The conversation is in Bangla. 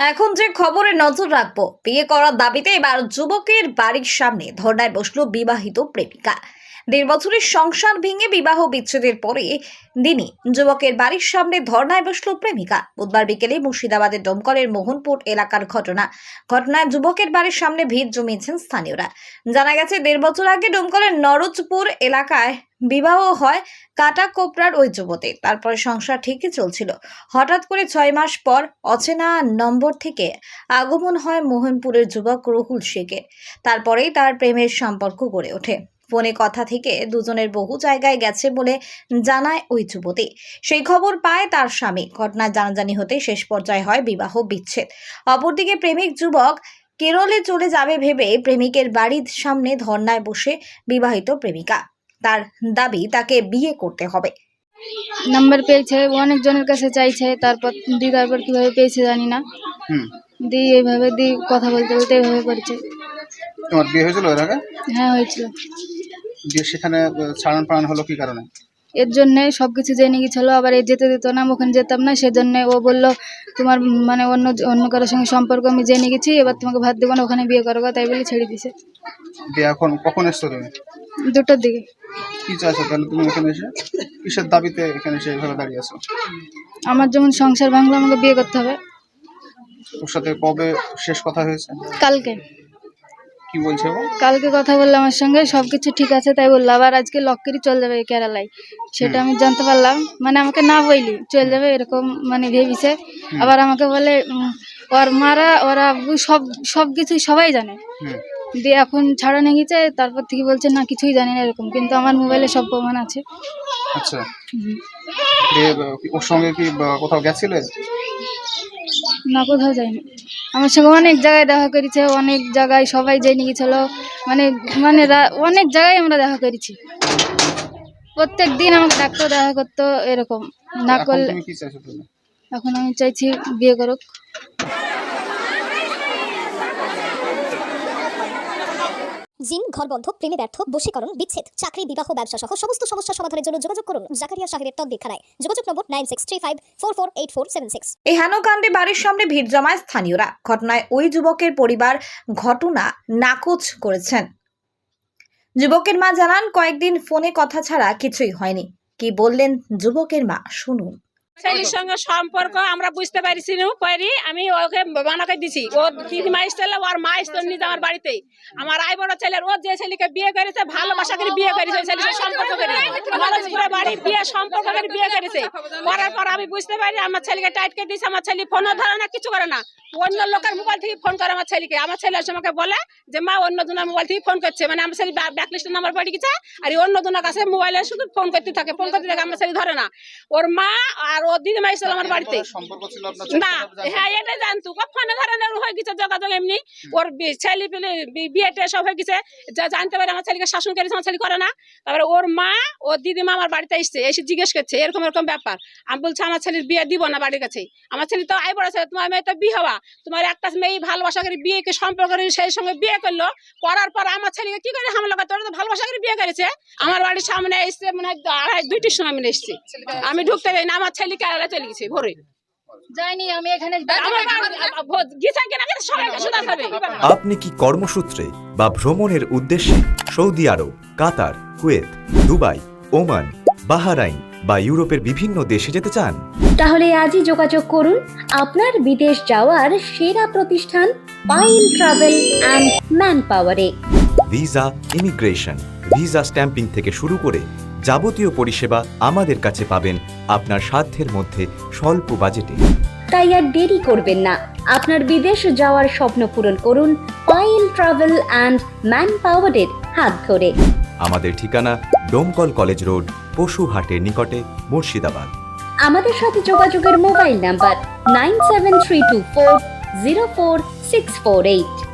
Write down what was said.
এখন যে খবরে নজর রাখব, বিয়ে করার দাবিতে এবার যুবকের বাড়ির সামনে ধর্নায় বসল বিবাহিত প্রেমিকা। দেড় বছরের সংসার ভেঙে বিবাহ বিচ্ছেদের পরে দিনই যুবকের বাড়ির সামনে ধর্নায় বসল প্রেমিকা। বুধবার বিকেলে মুর্শিদাবাদের দমকলের মোহনপুর এলাকার ঘটনা। ঘটনায় যুবকের বাড়ির সামনে ভিড় জমিয়েছেন স্থানীয়রা। জানা গেছে, দেড় বছর আগে দমকলের নরজপুর এলাকায় বিবাহ হয় কাটা কোপড়ার ওই যুবতী। তারপরে সংসার ঠিকই চলছিল। হঠাৎ করে ছয় মাস পর অচেনা নম্বর থেকে আগমন হয় মোহনপুরের যুবক রহুল শেখের। তারপরেই তার প্রেমের সম্পর্ক গড়ে ওঠে। ফোনে কথা থেকে দুজনের বহু জায়গায় গেছে বলে জানায় ওই যুবতী। সেই খবর পায় তার স্বামী। ঘটনার জানাজানি হতে শেষ পর্যায়ে হয় বিবাহ বিচ্ছেদ। অপরদিকে প্রেমিক যুবক কেরলে চলে যাবে ভেবে প্রেমিকের বাড়ির সামনে ধর্নায় বসে বিবাহিত প্রেমিকা। তার দাবি তাকে বিয়ে করতে হবে। নাম্বার পেয়েছে অনেকজনের কাছে চাইছে তারপর দি তারপর কীভাবে পেয়েছে জানি না। দি এইভাবে দি কথা বলতে বলতে এইভাবে করেছে। তোমার বিয়ে হয়েছিল এর আগে? হ্যাঁ হয়েছিল। দিয়ে সেখানে ছাড়ান পাড়ান হলো কি কারণে? এর জন্যে সব কিছু জেনে গেছিল আবার এই যেতে দিত না ওখানে যেতাম না সেজন্য ও বলল তোমার মানে অন্য অন্য কারোর সঙ্গে সম্পর্ক আমি জেনে গেছি এবার তোমাকে ভাত দেবো না ওখানে বিয়ে করব তাই বলে ছেড়ে দিছে। দিয়ে এখন কখন এসছো তুমি? দুটোর দিকে। কি চাইছো তাহলে তুমি এখানে এসে? কিসের দাবিতে এখানে এসে এভাবে দাঁড়িয়ে আছো? আমার যেমন সংসার ভাঙলো আমাকে বিয়ে করতে হবে। ওর সাথে কবে শেষ কথা হয়েছে? কালকে। কি বলছে ও? কালকে কথা বলল আমার সঙ্গে সব কিছু ঠিক আছে তাই বলল। আবার আজকে লক্কেরই চলে যাবে কেরালায়। সেটা আমি জানতে পারলাম। মানে আমাকে না বইলি চলে যাবে এরকম মানে ভেবিছে। আবার আমাকে বলে ওর মারা ওরা সব সব কিছু সবাই জানে। দিয়ে এখন ছাড়া নিয়ে গেছে তারপর থেকে বলছে না কিছুই জানি না এরকম। কিন্তু আমার মোবাইলে সব প্রমাণ আছে। আচ্ছা। ওর সঙ্গে কি কোথাও গেছিলে? না কোথাও যায়নি আমার সঙ্গে অনেক জায়গায় দেখা করেছে অনেক জায়গায় সবাই যাই নিয়ে গেছিল মানে মানে অনেক জায়গায় আমরা দেখা করেছি। প্রত্যেক দিন আমাকে ডাক্তার দেখা করতো এরকম। না করলে এখন আমি চাইছি বিয়ে করুক। জিন ঘরবন্ধ প্রেমে ব্যর্থ, বশীকরণ, বিচ্ছেদ, চাকরি, বিবাহ ব্যবসা সহ সমস্ত সমস্যা সমাধানের জন্য যোগাযোগ করুন জাকারিয়া সাহেবের তদ্বিক্ষানায় যোগাযোগ number nine six three five four four eight four seven six. এই হেনকাণ্ডে বাড়ির সামনে ভিড় জমায় স্থানীয়রা। ঘটনায় ওই যুবকের পরিবার ঘটনা নাকচ করেছেন। যুবকের মা জানান, কয়েকদিন ফোনে কথা ছাড়া কিছুই হয়নি। কি বললেন যুবকের মা? শুনুন। ছেলের সঙ্গে সম্পর্ক আমরা বুঝতে পারছি পারি আমি ওকে বানাকে দিছি। ও দিদিমা এসছিল ওর মা এসছিল নিজে আমার বাড়িতে আমার আই বড় ছেলের ও যে ছেলেকে বিয়ে করেছে, ভালোবাসা করে বিয়ে করেছে ছেলের সম্পর্ক করে। বাড়ি, বিয়ে, সম্পর্ক করে বিয়ে করেছে। করার পর আমি বুঝতে পারি, আমার ছেলেকে টাইট করে দিয়েছে, আমার ছেলে ফোনও ধরে না, কিছু করে না। অন্য লোকের মোবাইল থেকে ফোন করে আমার ছেলেকে। আমার ছেলে আমাকে বলে যে, মা, অন্য জনের মোবাইল থেকে ফোন করছে। মানে আমার ছেলে ব্যাকলিস্টের নাম্বার পড়ে গেছে, আর অন্য জনের কাছে মোবাইলে শুধু ফোন করতে থাকে, ফোন করতে থাকে, আমার ছেলে ধরে না। ওর মা আর ওর দিদিমা এসেছিল আমার বাড়িতে। সম্পর্ক ছিল আপনার না হ্যাঁ এটা জানতো। ফোনে ধরনের হয়ে গেছে যোগাযোগ এমনি। ওর ছেলে পেলে বি- সব হয়ে গেছে। জানতে পারে আমার ছেলেকে শাসন করেছে আমার ছেলে করে না। তারপরে ওর মা ওর দিদিমা আমার বাড়িতে এসছে এসে জিজ্ঞেস করছে এরকম এরকম ব্যাপার। আমি বলছি আমার ছেলের বিয়ে দিব না বাড়ির কাছে। আমার ছেলে তো আই বড় ছেলে তোমার মেয়ে তো বিয়ে হওয়া তোমার একটা মেয়ে ভালোবাসা করে বিয়েকে সম্পর্ক সেই সঙ্গে বিয়ে করল। করার পর আমার ছেলেকে কি করে হামলা করতে ওরা তো ভালোবাসা করে বিয়ে করেছে। আমার বাড়ির সামনে এসছে মানে আড়াই দুইটির সময় আমি এসছি। আমি ঢুকতে যাই না আমার ছেলে কেরালা চলে গেছে ভোরে যাইনি আমি এখানে আপনি কি কর্মসূত্রে বা ভ্রমণের উদ্দেশ্যে Saudi Arab Qatar Kuwait Dubai Oman Bahrain বা ইউরোপের বিভিন্ন দেশে যেতে চান? তাহলে আজই যোগাযোগ করুন আপনার বিদেশ যাওয়ার সেরা প্রতিষ্ঠান পাইন ট্রাভেল অ্যান্ড ম্যান পাওয়ারে ভিসা ইমিগ্রেশন ভিসা স্ট্যাম্পিং থেকে শুরু করে যাবতীয় পরিষেবা আমাদের কাছে পাবেন আপনার সাধ্যের মধ্যে স্বল্প বাজেটে। তাই আর দেরি করবেন না। আপনার বিদেশ যাওয়ার স্বপ্ন পূরণ করুন পাইন ট্রাভেল অ্যান্ড ম্যান পাওয়ারের হাত ধরে। আমাদের ঠিকানা ডোমকল কলেজ রোড পশুহাটের নিকটে মুর্শিদাবাদ। আমাদের সাথে যোগাযোগের mobile number nine seven three two four zero four six four eight.